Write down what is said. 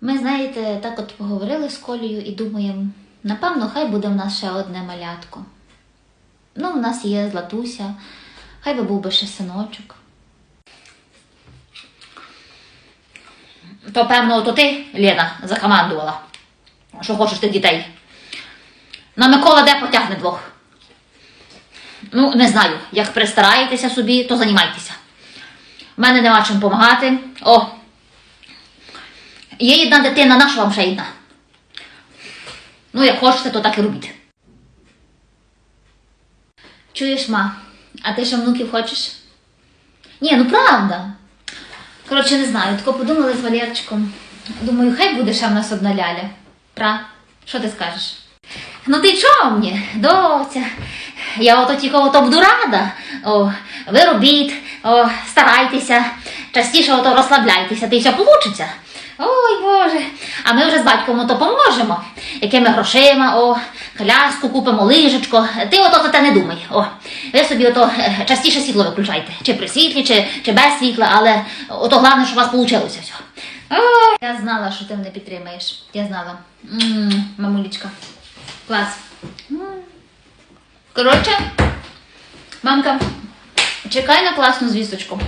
Ми, знаєте, так от поговорили з Колею і думаємо, напевно, хай буде в нас ще одне малятко. Ну, в нас є Златуся, хай би був би ще синочок. То, певно, то ти, Лена, закомандувала, що хочеш ти дітей. На Микола де потягне двох. Ну, не знаю, як пристараєтеся собі, то займайтеся. В мене нема чим допомагати. О, Є одна дитина, наша вам ще одна. Ну, як хочете, то так і робіть. Чуєш, ма, а ти ще внуків хочеш? Ні, ну правда. Коротше, не знаю, тако подумали з Валерчиком. Думаю, хай буде ще в нас одна ляля. Пра, що ти скажеш? Ну ти чого мені, доця? Я ото тільки ото буду рада. О, ви робіть, о, старайтеся, частіше ото розслабляйтеся, ти все получиться. Ой Боже. А ми вже з батьком ото поможемо. Якими грошима, о, коляску купимо, лижечко. Ти ото те не думай. О, ви собі ото е, частіше світло виключайте. Чи при світлі, чи, чи без світла, але ото головне, щоб у вас вийшло все. Ой, я знала, що ти мене підтримаєш. Я знала. м мамулечка. Клас. Коротше, мамка, чекай на класну звісточку.